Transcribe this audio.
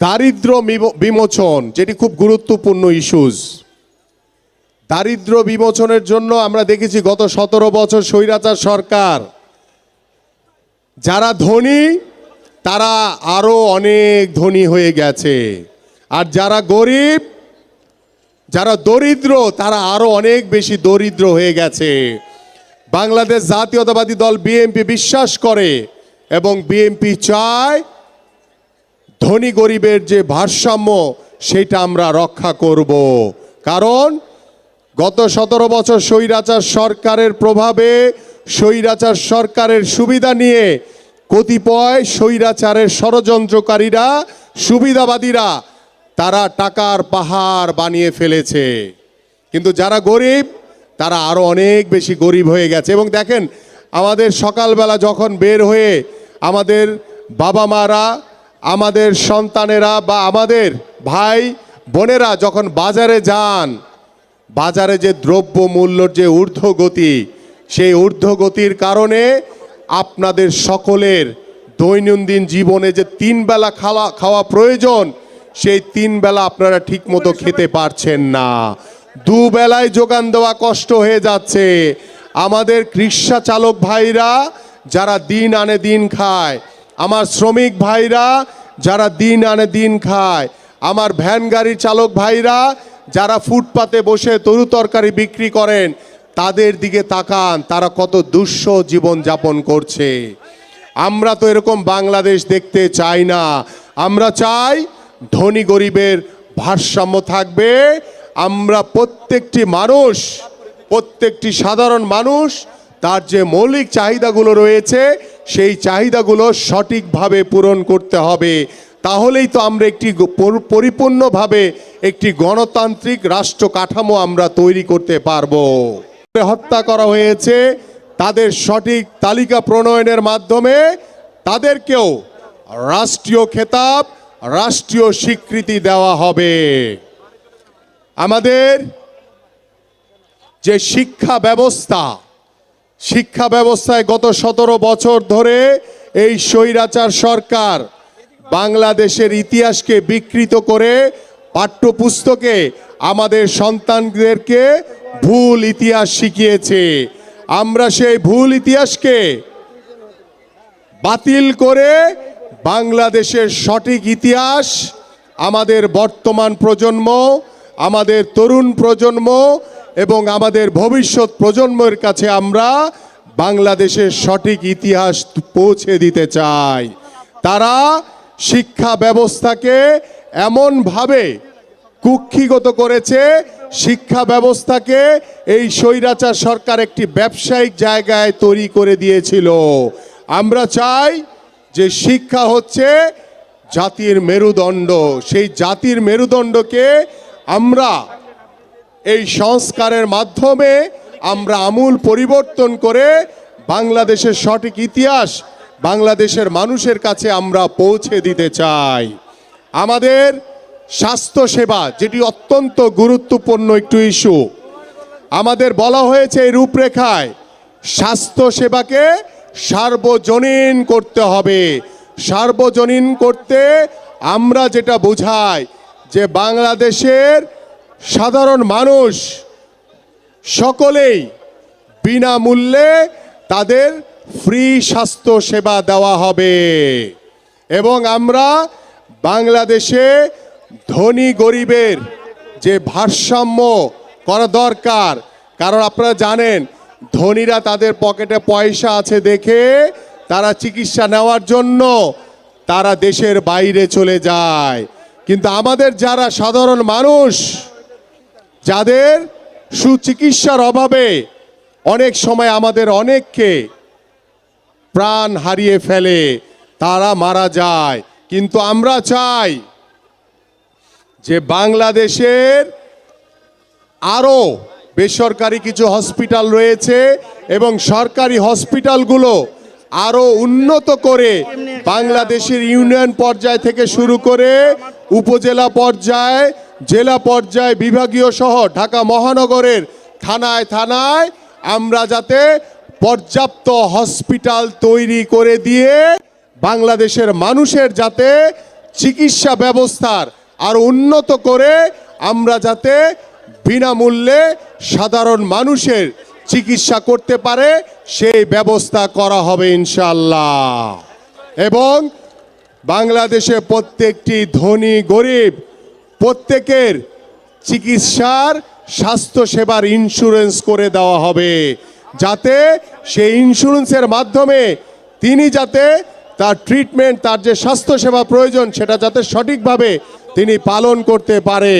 দারিদ্র বিমোচন, যেটি খুব গুরুত্বপূর্ণ ইস্যুজ দারিদ্র বিমোচনের জন্য আমরা দেখেছি গত সতেরো বছর স্বৈরাচার সরকার। যারা ধনী, তারা আরও অনেক ধনী হয়ে গেছে। আর যারা গরিব, যারা দরিদ্র, তারা আরও অনেক বেশি দরিদ্র হয়ে গেছে। বাংলাদেশ জাতীয়তাবাদী দল বিএনপি বিশ্বাস করে এবং বিএনপি চায় ধনী গরিবের যে ভারসাম্য, সেটা আমরা রক্ষা করব। কারণ গত সতেরো বছর স্বৈরাচার সরকারের প্রভাবে, স্বৈরাচার সরকারের সুবিধা নিয়ে কতিপয় স্বৈরাচারের ষড়যন্ত্রকারীরা, সুবিধাবাদীরা, তারা টাকার পাহাড় বানিয়ে ফেলেছে। কিন্তু যারা গরিব, তারা আরও অনেক বেশি গরিব হয়ে গেছে। এবং দেখেন, আমাদের সকালবেলা যখন বের হয়ে আমাদের বাবা মারা আমাদের সন্তানেরা বা আমাদের ভাই বোনেরা যখন বাজারে যান, বাজারে যে দ্রব্য মূল্যর যে ঊর্ধ্বগতি, সেই ঊর্ধ্বগতির কারণে আপনাদের সকলের দৈনন্দিন জীবনে যে তিন বেলা খাওয়া খাওয়া প্রয়োজন, সেই তিন বেলা আপনারা ঠিক মতো খেতে পারছেন না। দুবেলায় যোগান দেওয়া কষ্ট হয়ে যাচ্ছে। আমাদের রিক্সা চালক ভাইরা যারা দিন আনে দিন খায় আমার শ্রমিক ভাইরা যারা দিন আনে দিন খায়, আমার ভ্যান গাড়ির চালক ভাইরা যারা ফুটপাতে বসে তরু তরকারি বিক্রি করেন, তাদের দিকে তাকান, তারা কত দুঃস্ব জীবন যাপন করছে। আমরা তো এরকম বাংলাদেশ দেখতে চাই না। আমরা চাই ধনী গরিবের ভারসাম্য থাকবে। আমরা প্রত্যেকটি মানুষ, প্রত্যেকটি সাধারণ মানুষ, তার যে মৌলিক চাহিদাগুলো রয়েছে সেই চাহিদাগুলো সঠিকভাবে পূরণ করতে হবে। তাহলেই তো আমরা একটি পরিপূর্ণভাবে একটি গণতান্ত্রিক রাষ্ট্র কাঠামো আমরা তৈরি করতে পারব। হত্যা করা হয়েছে, তাদের সঠিক তালিকা প্রণয়নের মাধ্যমে তাদেরকেও রাষ্ট্রীয় খেতাব, রাষ্ট্রীয় স্বীকৃতি দেওয়া হবে। আমাদের যে শিক্ষা ব্যবস্থা শিক্ষা ব্যবস্থায় গত সতেরো বছর ধরে এই স্বৈরাচার সরকার বাংলাদেশের ইতিহাসকে বিকৃত করে পাঠ্যপুস্তকে আমাদের সন্তানদেরকে ভুল ইতিহাস শিখিয়েছে। আমরা সেই ভুল ইতিহাসকে বাতিল করে বাংলাদেশের সঠিক ইতিহাস, আমাদের বর্তমান প্রজন্ম, আমাদের তরুণ প্রজন্ম এবং আমাদের ভবিষ্যৎ প্রজন্মের কাছে আমরা বাংলাদেশের সঠিক ইতিহাস পৌঁছে দিতে চাই। তারা শিক্ষা ব্যবস্থাকে এমনভাবে কুক্ষিগত করেছে, শিক্ষা ব্যবস্থাকে এই স্বৈরাচার সরকার একটি ব্যবসায়িক জায়গায় তৈরি করে দিয়েছিল। আমরা চাই যে শিক্ষা হচ্ছে জাতির মেরুদণ্ড। সেই জাতির মেরুদণ্ডকে আমরা এই সংস্কারের মাধ্যমে আমরা আমূল পরিবর্তন করে বাংলাদেশের সঠিক ইতিহাস বাংলাদেশের মানুষের কাছে আমরা পৌঁছে দিতে চাই। আমাদের স্বাস্থ্য সেবা, যেটি অত্যন্ত গুরুত্বপূর্ণ একটু ইস্যু, আমাদের বলা হয়েছে এই রূপরেখায় স্বাস্থ্য সেবাকে সার্বজনীন করতে হবে। সার্বজনীন করতে আমরা যেটা বোঝাই যে বাংলাদেশের সাধারণ মানুষ সকলেই বিনামূল্যে তাদের ফ্রি স্বাস্থ্য সেবা দেওয়া হবে। এবং আমরা বাংলাদেশে ধনী গরিবের যে ভারসাম্য করা দরকার, কারণ আপনারা জানেন, ধনীরা তাদের পকেটে পয়সা আছে দেখে তারা চিকিৎসা নেওয়ার জন্য তারা দেশের বাইরে চলে যায়। কিন্তু আমাদের যারা সাধারণ মানুষ যাদের সুচিকিৎসার অভাবে অনেক সময় আমাদের অনেককে প্রাণ হারিয়ে ফেলে, তারা মারা যায়। কিন্তু আমরা চাই যে বাংলাদেশের আরও বেসরকারি কিছু হসপিটাল রয়েছে এবং সরকারি হসপিটালগুলো আরও উন্নত করে বাংলাদেশের ইউনিয়ন পর্যায় থেকে শুরু করে উপজেলা পর্যায়ে জেলা পর্যায়ে বিভাগীয় সহ ঢাকা মহানগরের থানায় থানায় আমরা যাতে পর্যাপ্ত হসপিটাল তৈরি করে দিয়ে বাংলাদেশের মানুষের যাতে চিকিৎসা ব্যবস্থার আর উন্নত করে আমরা যাতে বিনামূল্যে সাধারণ মানুষের চিকিৎসা করতে পারে, সেই ব্যবস্থা করা হবে ইনশাল্লাহ এবং বাংলাদেশে প্রত্যেকটি ধনী গরিব প্রত্যেকের চিকিৎসার স্বাস্থ্য সেবার ইন্স্যুরেন্স করে দেওয়া হবে। যাতে সেই ইন্স্যুরেন্সের মাধ্যমে তিনি যাতে তার ট্রিটমেন্ট তার যে স্বাস্থ্য সেবা প্রয়োজন, সেটা যাতে সঠিকভাবে তিনি পালন করতে পারে।